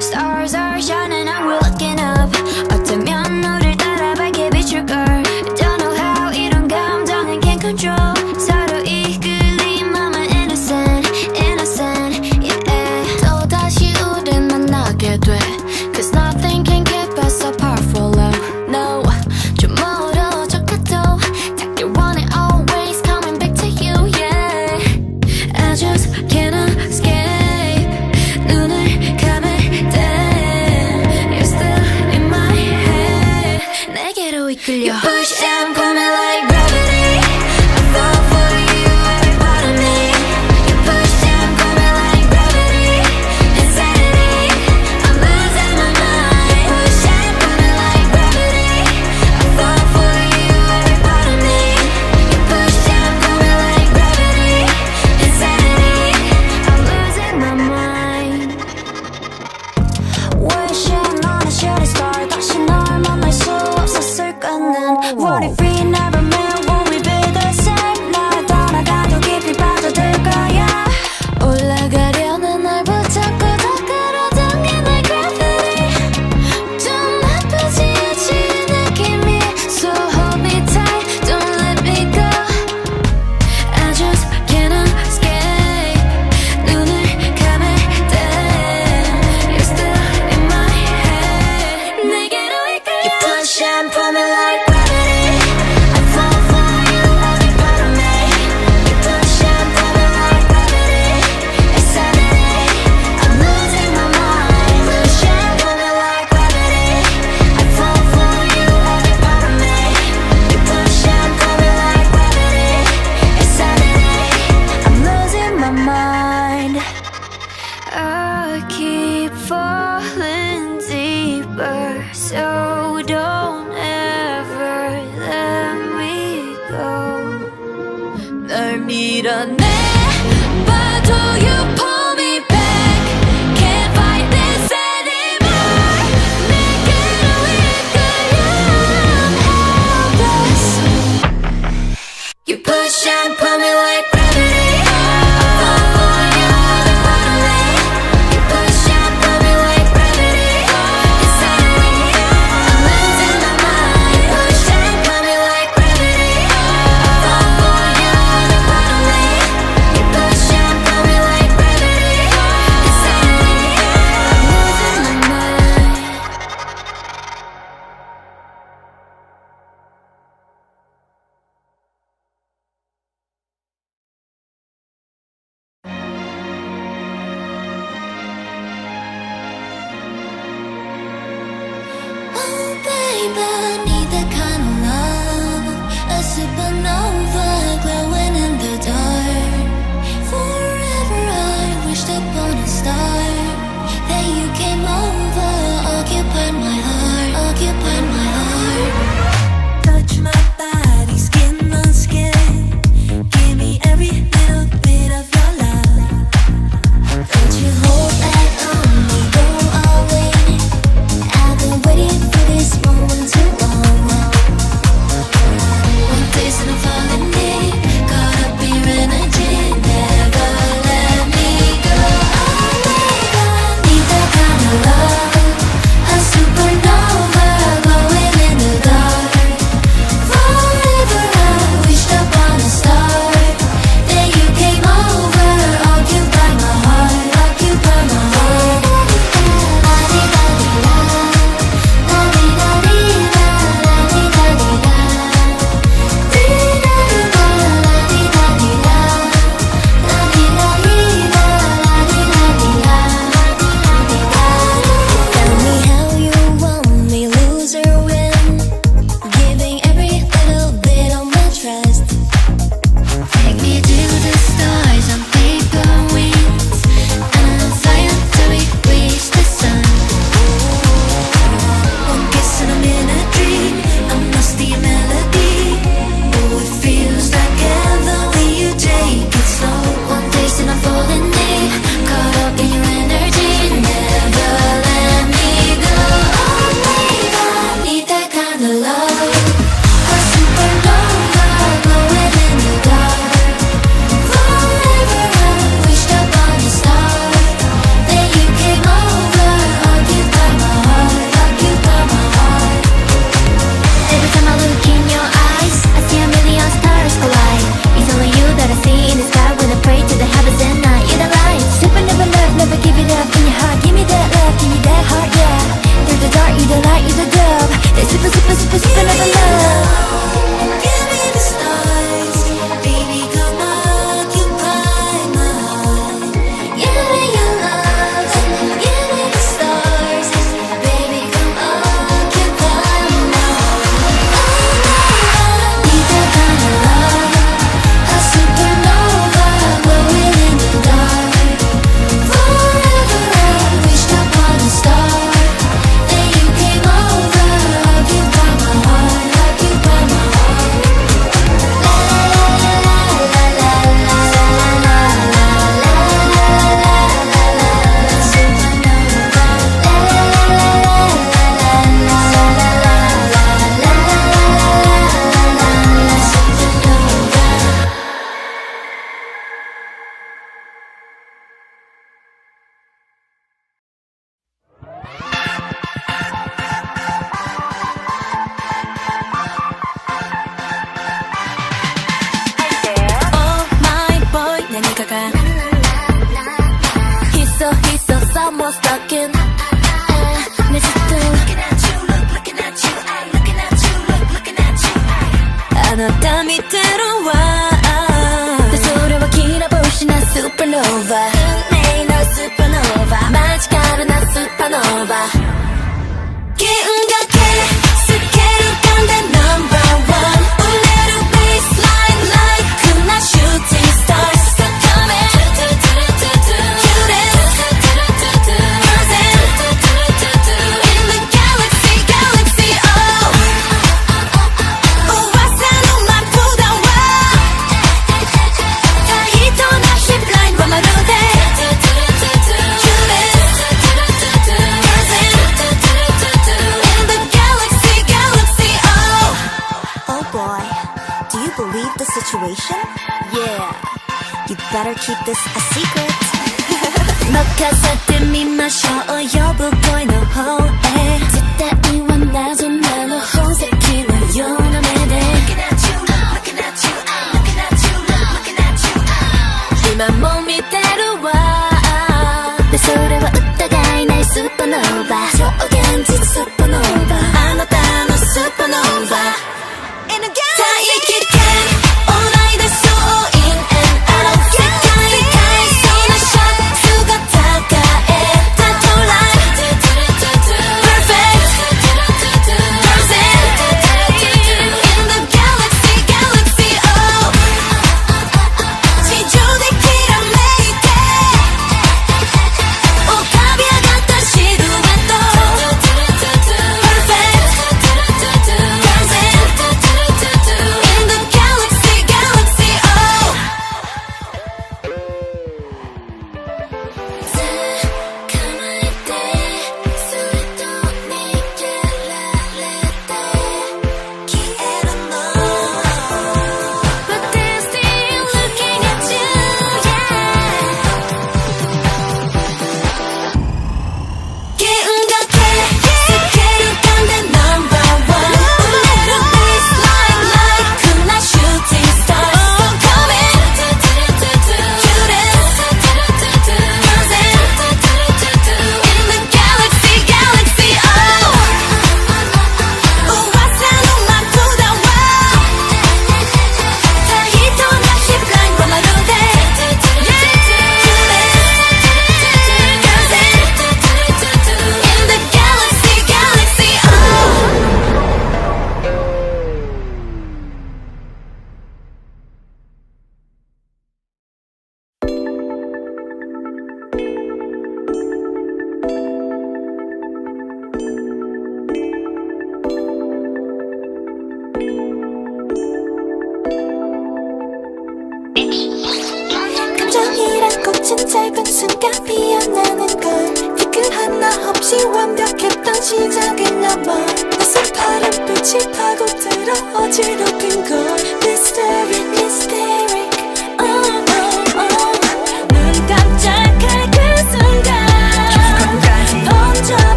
Stars are shining and we're looking up stuck in Yeah You better keep this a secret 任せてみましょう呼ぶ恋の方へ絶対は謎なの宝石のような目で今も見てるわでそれは疑いないスーパーノーバー超現実スーパーノーバーあなたのスーパーノーバー耐えきって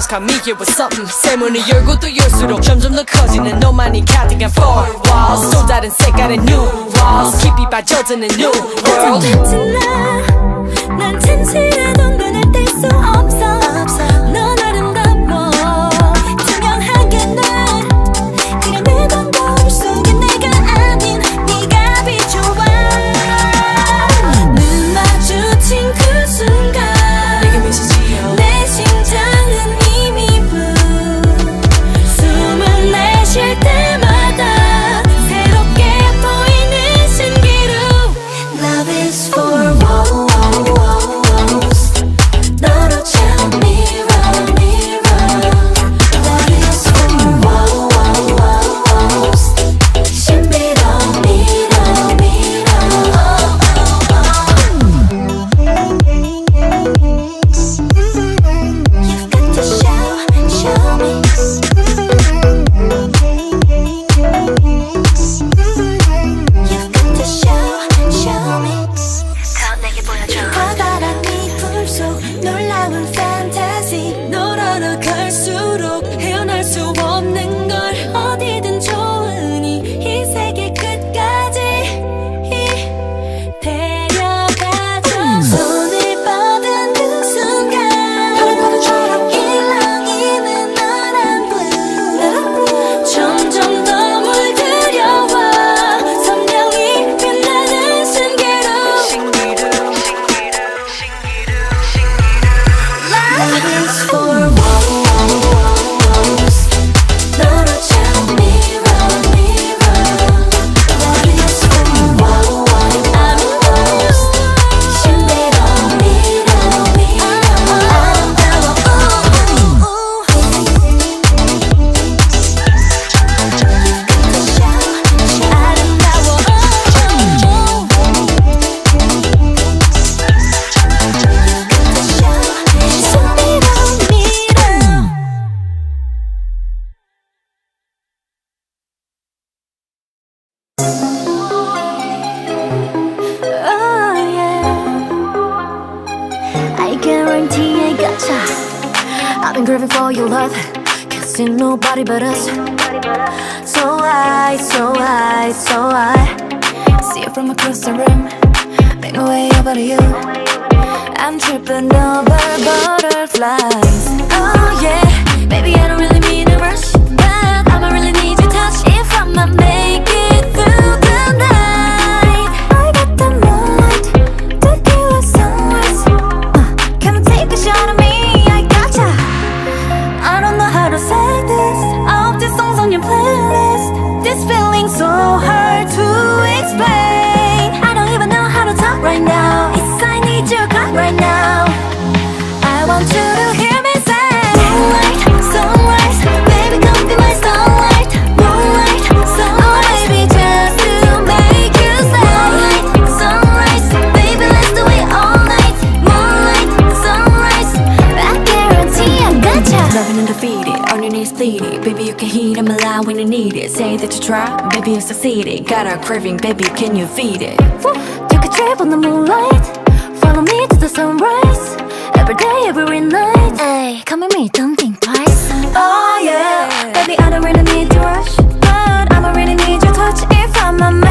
Call got me here with something 세문을 열고 또 열수록 점점 더 커지는 너만이 가득한 four walls. 또 다른 색깔의 new walls. 깊이 빠져드는 new world. 같은 나난 진실한 온도 날뗄수 없어 been craving for your love. Can't see nobody but us. So I, so I, so I See you from across the room. Been way over to you. I'm tripping over butterflies. Oh yeah. Baby, I don't really mean to rush But I'ma really need your touch. If I'm a man smile when you need it. Say that you try, baby you succeeded Got a craving, baby can you feed it? Woo. Take a trip on the moonlight. Follow me to the sunrise. Every day, every night. Ay, come with me, don't think twice. Oh yeah, baby I don't really need to rush But I'ma really need your touch. If I'm a man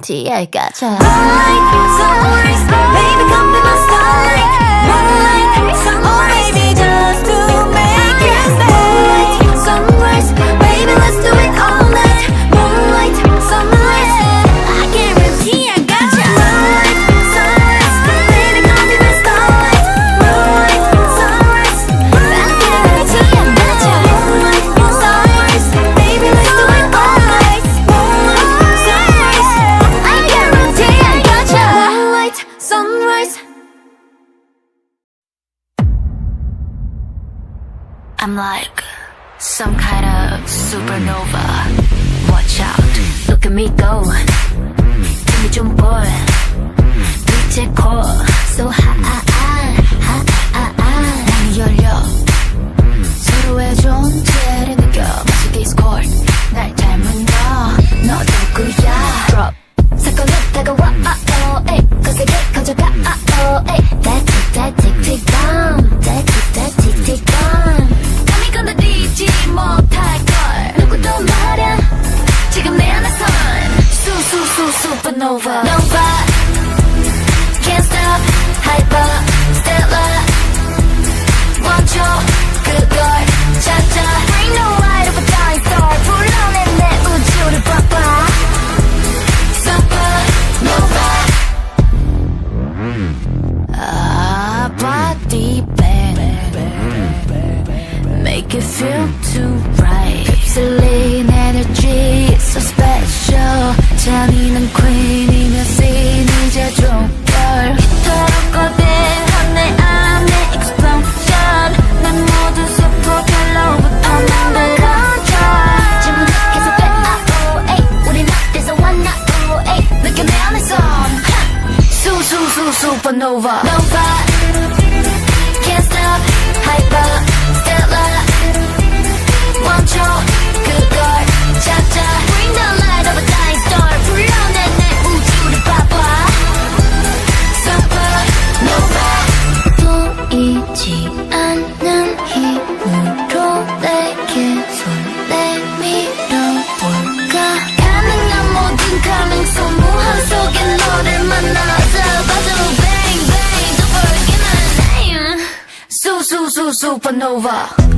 guarantee I got ya. Moonlight, sunrise, baby, come be my starlight. Moonlight, sunrise. I'm like some kind of supernova. Watch out, look at me go. Give me 좀 볼. 빛의 core, so high, high, high, high, high. 땅이 열려. 서로의 존재를 느껴. 마치 디스코드. 날 닮은 너, 너 누구야? Drop. 사건은 다가와. supernova Nova. Can't stop, hyper. Nova.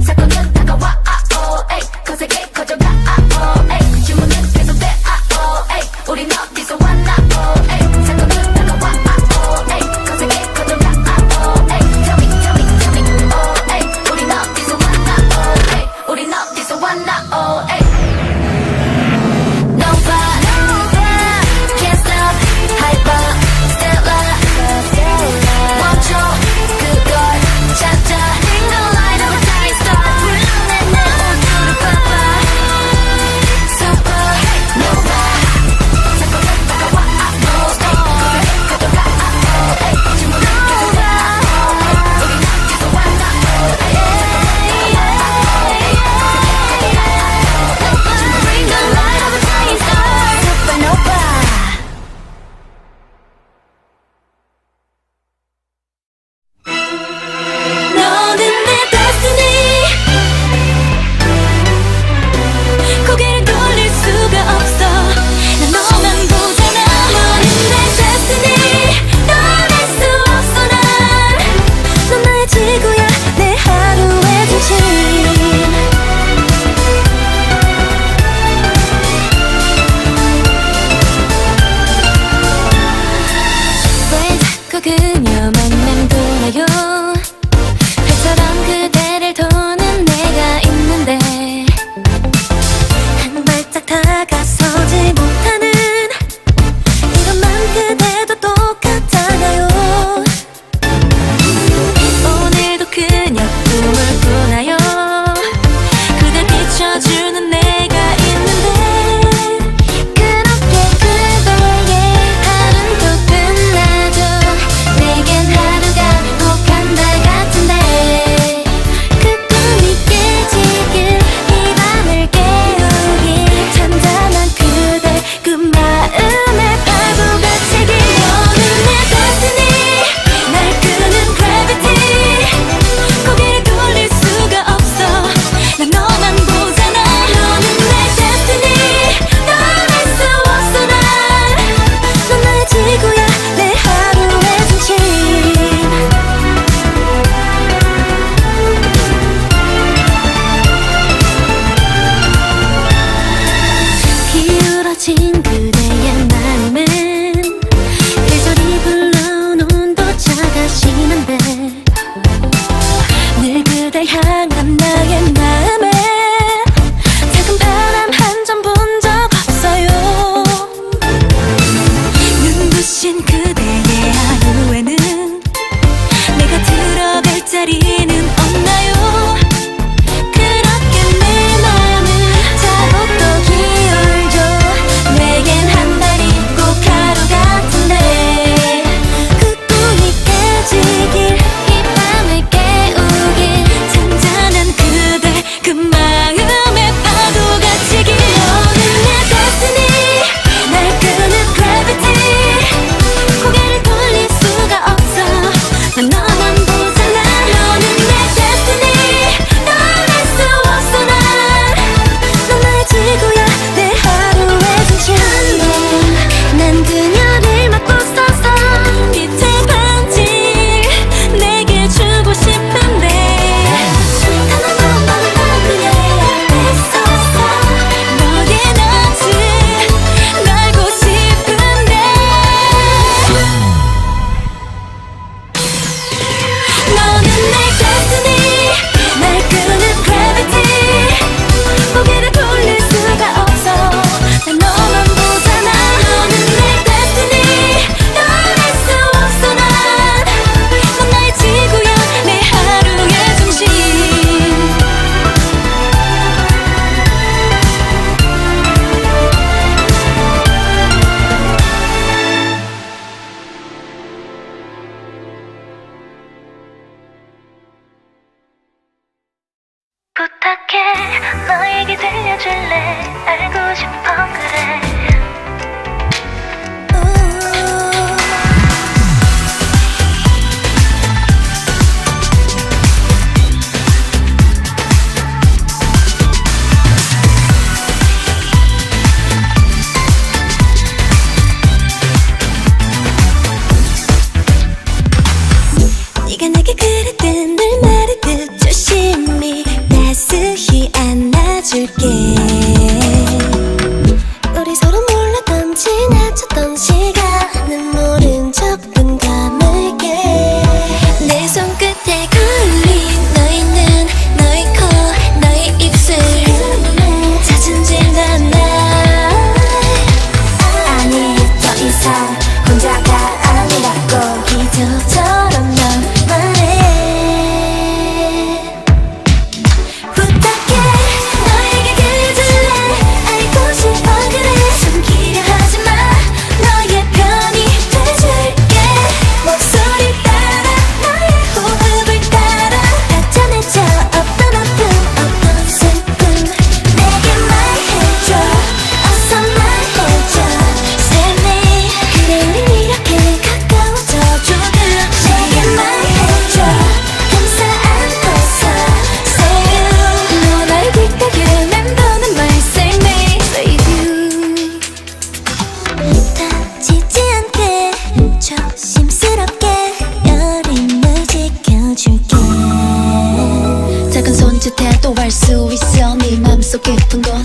que and go.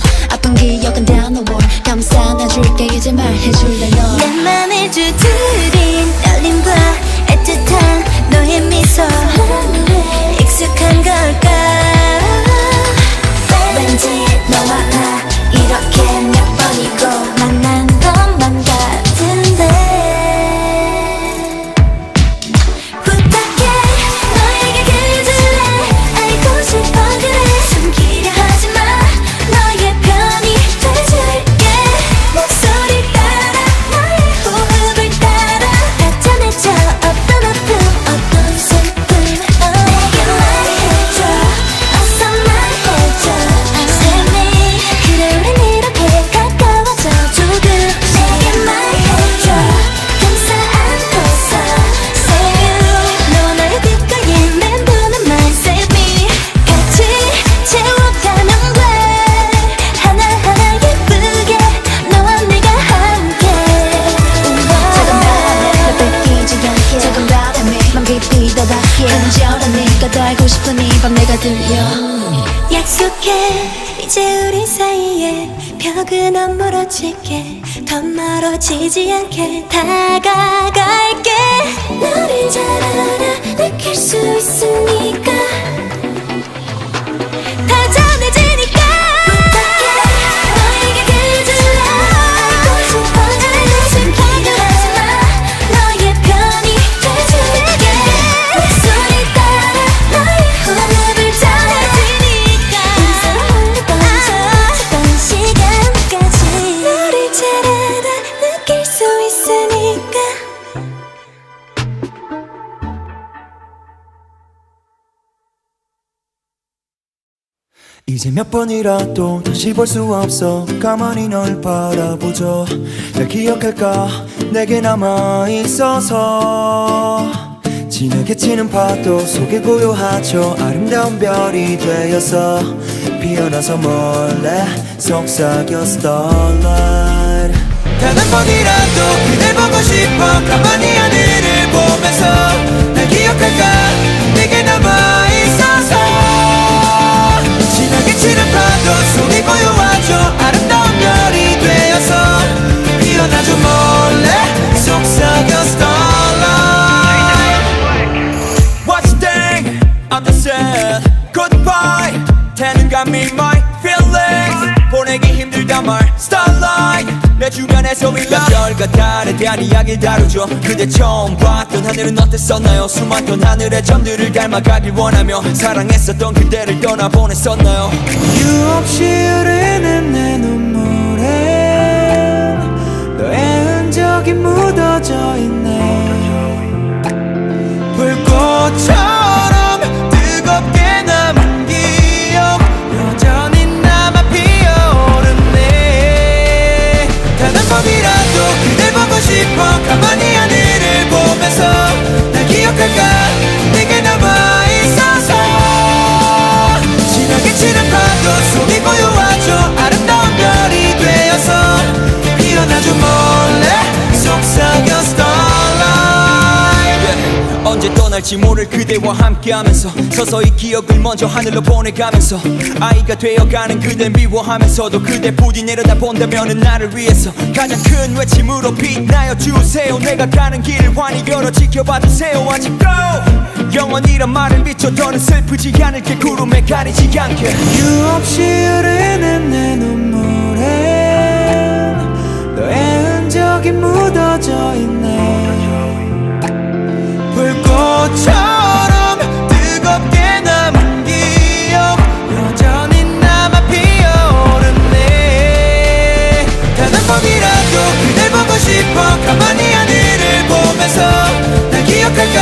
지지 않게 이제 몇 번이라도 다시 볼 수 없어. 가만히 널 바라보죠. 날 기억할까? 내게 남아 있어서. 진하게 치는 파도 속에 고요하죠. 아름다운 별이 되어서. 피어나서 몰래 속삭여 starlight 단 한 번이라도 그댈 보고 싶어. 가만히 하늘을 보면서. 날 기억할까 도 속이 고요하죠 아름다운 별이 되어서 피어나죠 몰래 속삭여 starlight What's thing? I'm sad Goodbye 태는 감히 my feelings 보내기 힘들단 말 Starlight 내 주변에서 일러 별과 달에 대한 이야기를 다루죠. 그대 처음 봤던 하늘은 어땠었나요? 수많던 하늘의 점들을 닮아가길 원하며 사랑했었던 그대를 떠나보냈었나요? 이유 없이 흐르는 내 눈물에 너의 흔적이 묻어져 있네. 불꽃처럼 조금이라도 그댈 보고 싶어. 가만히 하늘을 보면서 날 기억할까? 내게 남아있어서. 진하게 치는 파도 속이 고요하죠. 아름다운 별이 되어서. 피어나죠 뭐. 떠날지 모를 그대와 함께하면서 서서히 기억을 먼저 하늘로 보내가면서 아이가 되어가는 그댈 미워하면서도 그대 부디 내려다본다면은 나를 위해서 가장 큰 외침으로 빛나여 주세요. 내가 가는 길 환히 열어 지켜봐 주세요. 아직도 영원이란 말을 비춰 더는 슬프지 않을게. 구름에 가리지 않게. 이유 없이 흐르는 내 눈물에 너의 흔적이 묻어져 있네 불꽃처럼 뜨겁게 남은 기억. 여전히 남아 피어오르네. 단 한 번이라도 그댈 보고 싶어. 가만히 하늘을 보면서 날 기억할까